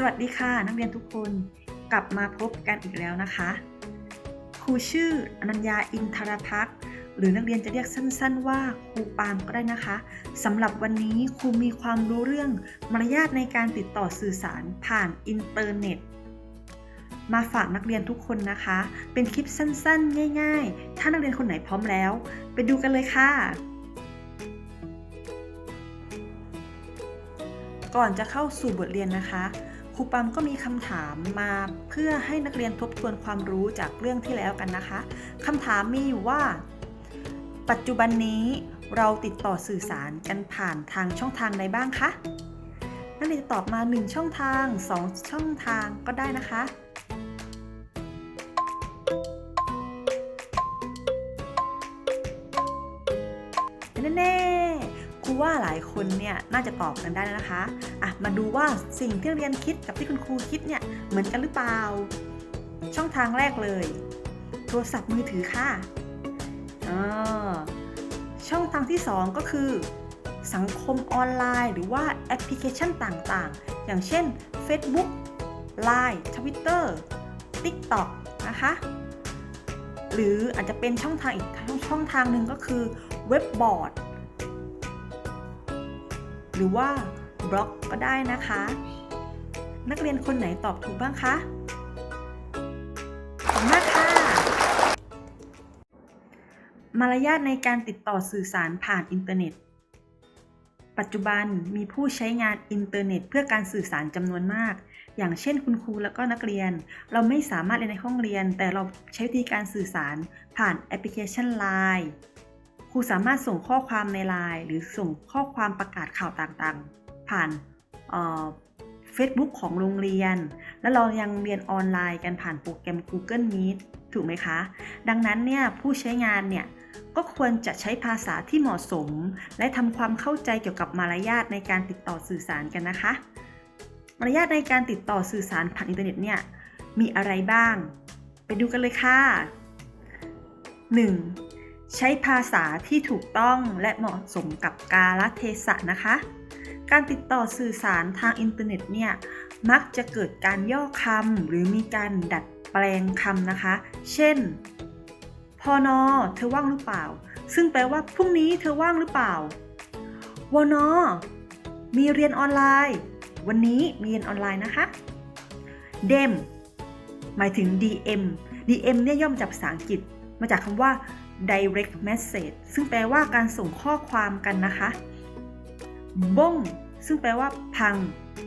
สวัสดีค่ะ นักเรียนทุกคนกลับมาพบกันอีกแล้วนะคะ ครูชื่ออนัญญาอินทรพักหรือนักเรียนจะเรียกสั้น ๆ ว่าครูปามก็ได้นะคะสำหรับวันนี้ครูมีความรู้เรื่องมารยาทในการติดต่อสื่อสารผ่านอินเทอร์เน็ต มาฝากนักเรียนทุกคนนะคะ เป็นคลิปสั้นๆ ง่าย ๆ ถ้านักเรียนคนไหนพร้อมแล้ว ไปดูกันเลยค่ะก่อนจะเข้าสู่บทเรียนนะคะ รูปัมก็มีคำถามมาเพื่อให้นักเรียนทบทวนความรู้จากเรื่องที่แล้วกันนะคะคำถามมีอยู่ว่า ปัจจุบันนี้เราติดต่อสื่อสารกันผ่านทางช่องทางใดบ้างคะนักเรียนตอบมา 1 ช่องทาง 2 ช่องทางก็ได้นะคะ คนเนี่ยน่าจะตอบกันได้แล้วนะคะอะมาดูว่าสิ่งที่เรียนคิดกับที่คุณครูคิดเนี่ยเหมือนกันหรือเปล่า ช่องทางแรกเลย โทรศัพท์มือถือค่ะอ่าช่องทางที่ 2 ก็คือ สังคมออนไลน์ หรือว่าแอปพลิเคชันต่างๆ อย่างเช่น Facebook Line Twitter TikTok นะคะหรืออาจจะเป็นช่องทางอีกช่องทางหนึ่งก็คือเว็บบอร์ด หรือว่าบล็อกก็ได้นะคะ นักเรียนคนไหนตอบถูกบ้างคะขอบคุณมากค่ะ มารยาทในการติดต่อสื่อสารผ่านอินเทอร์เน็ต ปัจจุบันมีผู้ใช้งานอินเทอร์เน็ต เพื่อการสื่อสารจำนวนมาก อย่างเช่นคุณครูและก็นักเรียน เราไม่สามารถเรียนในห้องเรียน แต่เราใช้วิธีการสื่อสารผ่านแอปพลิเคชัน Line ครูสามารถส่งข้อความในไลน์หรือส่งข้อความประกาศข่าวต่างๆ ผ่านเฟซบุ๊กของโรงเรียน แล้วเรายังเรียนออนไลน์กันผ่านโปรแกรม Google Meet ถูกไหมคะ ดังนั้นเนี่ยผู้ใช้งานเนี่ยก็ควรจะใช้ภาษาที่เหมาะสม และทำความเข้าใจเกี่ยวกับมารยาทในการติดต่อสื่อสารกันนะคะ มารยาทในการติดต่อสื่อสารผ่านอินเทอร์เน็ตเนี่ยมีอะไรบ้าง ไปดูกันเลยค่ะ 1. ใช้ภาษาที่ถูกต้องและเหมาะสมกับกาลเทศะนะคะ การติดต่อสื่อสารทางอินเทอร์เน็ตเนี่ย มักจะเกิดการย่อคำหรือมีการดัดแปลงคำนะคะ เช่น พอนอเธอว่างหรือเปล่า ซึ่งแปลว่าพรุ่งนี้เธอว่างหรือเปล่าวนอมีเรียนออนไลน์ วันนี้มีเรียนออนไลน์นะคะ เดมหมายถึง DM DM เนี่ยย่อมจากภาษาอังกฤษมาจากคำว่า direct message ซึ่งแปลว่าการส่งข้อความกันนะคะบ้งซึ่งแปลว่า พัง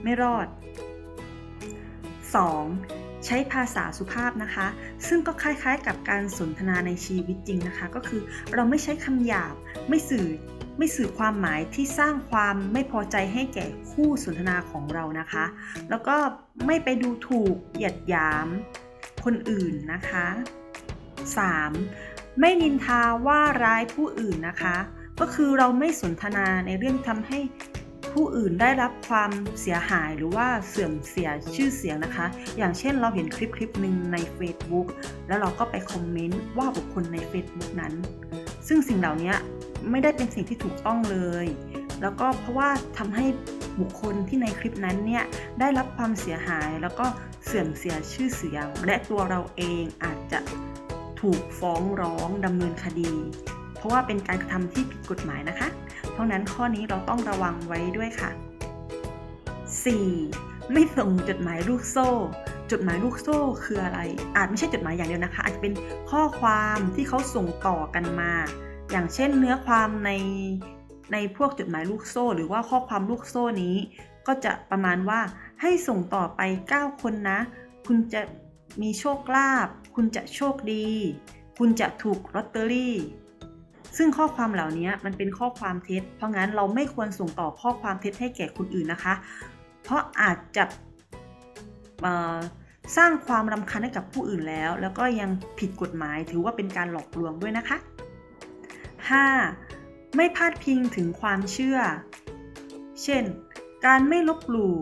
ไม่รอด 2. ใช้ภาษาสุภาพนะคะ ซึ่งก็คล้ายๆ กับการสนทนาในชีวิตจริงนะคะ ก็คือเราไม่ใช้คำหยาบ ไม่สื่อ ไม่สื่อความหมายที่สร้างความไม่พอใจให้แก่คู่สนทนาของเรานะคะ แล้วก็ไม่ไปดูถูก เหยียดหยาม คนอื่นนะคะ 3. ไม่นินทาว่าร้ายผู้อื่นนะคะ ก็คือเราไม่สนทนาในเรื่องทำให้ผู้อื่นได้รับความเสียหายหรือว่าเสื่อมเสียชื่อเสียงนะคะ อย่างเช่นเราเห็นคลิปคลิปหนึ่งใน Facebook แล้วเราก็ไปคอมเมนต์ว่าบุคคลใน Facebook นั้น ซึ่งสิ่งเหล่านี้ไม่ได้เป็นสิ่งที่ถูกต้องเลย แล้วก็เพราะว่าทำให้บุคคลที่ในคลิปนั้นเนี่ยได้รับความเสียหายแล้วก็เสื่อมเสียชื่อเสียง และตัวเราเองอาจจะ ถูกฟ้องร้องดำเนินคดี เพราะว่าเป็นการกระทำที่ผิดกฎหมายนะคะ เพราะนั้นข้อนี้เราต้องระวังไว้ด้วยค่ะ 4. ไม่ส่งจดหมายลูกโซ่ จดหมายลูกโซ่คืออะไร อาจไม่ใช่จดหมายอย่างเดียวนะคะ อาจจะเป็นข้อความที่เขาส่งต่อกันมา อย่างเช่นเนื้อความในในพวกจดหมายลูกโซ่ หรือว่าข้อความลูกโซ่นี้ ก็จะประมาณว่าให้ส่งต่อไป 9 คนนะ คุณจะ มีโชคลาภคุณจะโชคดี คุณจะถูกลอตเตอรี่ ซึ่งข้อความเหล่านี้มันเป็นข้อความเท็จ เพราะงั้นเราไม่ควรส่งต่อข้อความเท็จให้แก่คนอื่นนะคะ เพราะอาจจะสร้างความรำคาญให้กับผู้อื่นแล้ว แล้วก็ยังผิดกฎหมายถือว่าเป็นการหลอกลวงด้วยนะคะ 5. ไม่พาดพิงถึงความเชื่อ เช่น การไม่ลบหลู่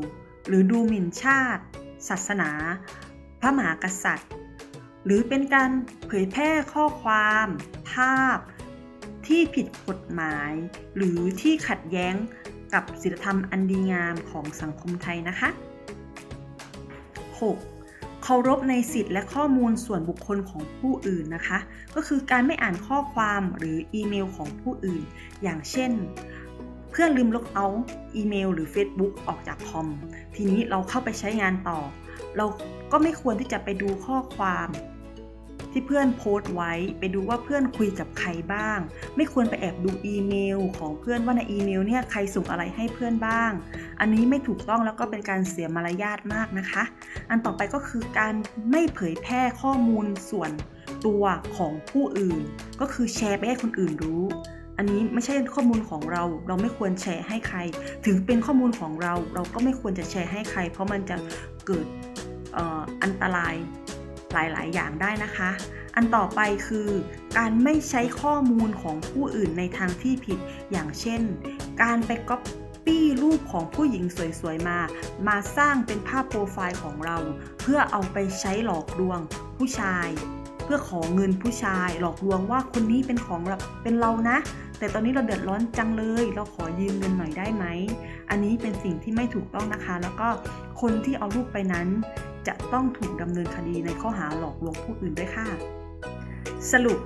หรือดูหมิ่นชาติ ศาสนา พระมหากษัตริย์ หรือเป็นการเผยแพร่ข้อความ ภาพ ที่ผิดกฎหมาย หรือที่ขัดแย้งกับศีลธรรมอันดีงามของสังคมไทยนะคะ 6. เคารพในสิทธิ์และข้อมูลส่วนบุคคลของผู้อื่นนะคะ ก็คือการไม่อ่านข้อความหรืออีเมลของผู้อื่น อย่างเช่น เพื่อนลืมลบเอาอีเมลหรือ Facebook ออกจากคอม ทีนี้เราเข้าไปใช้งานต่อ เราก็ไม่ควรที่จะไปดูข้อความ ที่เพื่อนโพสต์ไว้ ไปดูว่าเพื่อนคุยกับใครบ้าง ไม่ควรไปแอบดูอีเมล ของเพื่อนว่าในอีเมลเนี่ยใครส่งอะไรให้เพื่อนบ้าง อันนี้ไม่ถูกต้องแล้วก็เป็นการเสียมารยาทมากนะคะ อันต่อไปก็คือการไม่เผยแพร่ข้อมูลส่วนตัวของผู้อื่น ก็คือแชร์ไปให้คนอื่นรู้อันนี้ไม่ใช่ข้อมูลของเรา เราไม่ควรแชร์ให้ใคร ถึงเป็นข้อมูลของเรา เราก็ไม่ควรจะแชร์ให้ใคร เพราะมันจะเกิด อันตรายหลาย ๆ อย่างได้นะคะ อันต่อไปคือการไม่ใช้ข้อมูลของผู้อื่นในทางที่ผิด อย่างเช่น การไปก๊อปปี้รูปของผู้หญิงสวย ๆ มา มาสร้างเป็นภาพโปรไฟล์ของเรา เพื่อเอาไปใช้หลอกลวงผู้ชาย เพื่อขอเงินผู้ชาย หลอกลวงว่าคนนี้เป็นของเราเป็นเรานะ แต่ตอนนี้เราเดือดร้อนจังเลย เราขอยืมเงินหน่อยได้ไหม อันนี้เป็นสิ่งที่ไม่ถูกต้องนะคะ แล้วก็คนที่เอารูปไปนั้น จะต้องถูกดำเนินคดีในข้อหาหลอกลวงผู้อื่นด้วยค่ะ สรุป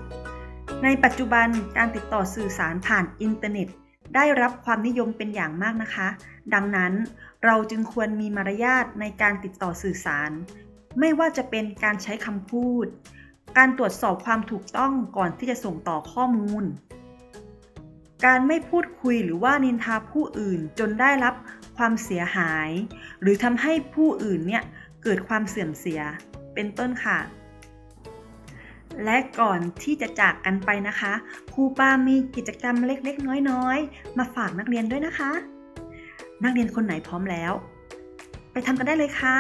ในปัจจุบันการติดต่อสื่อสารผ่านอินเทอร์เน็ต ได้รับความนิยมเป็นอย่างมากนะคะ ดังนั้นเราจึงควรมีมารยาทในการติดต่อสื่อสาร ไม่ว่าจะเป็นการใช้คำพูด การตรวจสอบความถูกต้องก่อนที่จะส่งต่อข้อมูล การไม่พูดคุยหรือว่านินทาผู้อื่นจนได้รับความเสียหาย หรือทำให้ผู้อื่นเนี่ย เกิดความเสื่อมเสียเป็นต้นค่ะ และก่อนที่จะจากกันไปนะคะครูปามีกิจกรรมเล็กๆ น้อยๆ มาฝากนักเรียนด้วยนะคะ นักเรียนคนไหนพร้อมแล้ว ไปทำกันได้เลยค่ะ